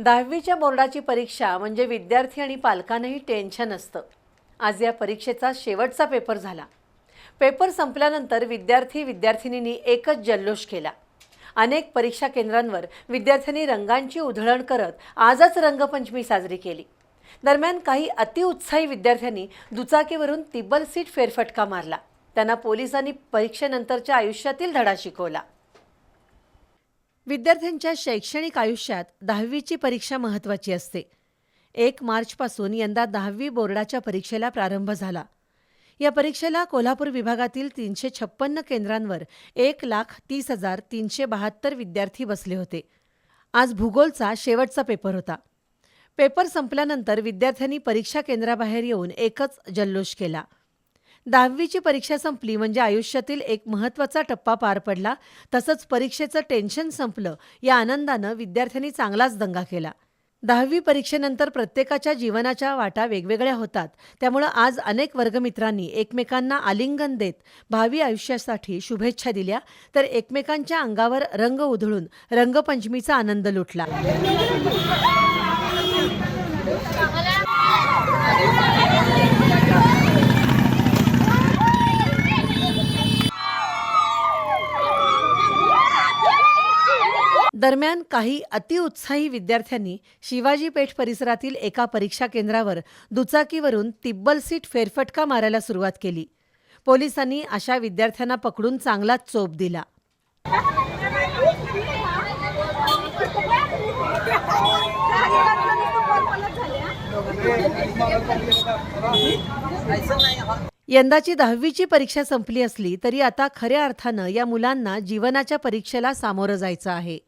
दहावीच्या बोर्डाची परीक्षा म्हणजे विद्यार्थी आणि पालकांनाही टेन्शन असतं. आज या परीक्षेचा शेवटचा पेपर झाला. पेपर संपल्यानंतर विद्यार्थी विद्यार्थिनींनी एकच जल्लोष केला. अनेक परीक्षा केंद्रांवर विद्यार्थ्यांनी रंगांची उधळण करत आजच रंगपंचमी साजरी केली. दरम्यान काही अतिउत्साही विद्यार्थ्यांनी दुचाकीवरून तिब्बल सीट फेरफटका मारला. त्यांना पोलिसांनी परीक्षेनंतरच्या आयुष्यातील धडा शिकवला. विद्यार्थ्यांच्या शैक्षणिक आयुष्यात दहावीची परीक्षा महत्त्वाची असते. एक मार्चपासून यंदा दहावी बोर्डाच्या परीक्षेला प्रारंभ झाला. या परीक्षेला कोल्हापूर विभागातील तीनशे छप्पन्न केंद्रांवर एक लाख तीस हजार तीनशे बहात्तर विद्यार्थी बसले होते. आज भूगोलचा शेवटचा पेपर होता. पेपर संपल्यानंतर विद्यार्थ्यांनी परीक्षा केंद्राबाहेर येऊन एकच जल्लोष केला. दहावीची परीक्षा संपली म्हणजे आयुष्यातील एक महत्त्वाचा टप्पा पार पडला. तसंच परीक्षेचं टेन्शन संपलं. या आनंदानं विद्यार्थ्यांनी चांगलाच दंगा केला. दहावी परीक्षेनंतर प्रत्येकाच्या जीवनाच्या वाटा वेगवेगळ्या होतात. त्यामुळं आज अनेक वर्गमित्रांनी एकमेकांना आलिंगन देत भावी आयुष्यासाठी शुभेच्छा दिल्या. तर एकमेकांच्या अंगावर रंग उधळून रंगपंचमीचा आनंद लुटला. दरम्यान काही अतिउत्साही विद्यार्थ्यांनी शिवाजी पेठ परिसरातील एका परीक्षा केंद्रावर दुचाकीवरून तिब्बल सीट फेरफटका मारायला सुरुवात केली. पोलिसांनी अशा विद्यार्थ्यांना पकडून चांगलाच चोप दिला. यंदाची दहावीची परीक्षा संपली असली तरी आता खऱ्या अर्थानं या मुलांना जीवनाच्या परीक्षेला सामोरं जायचं आहे.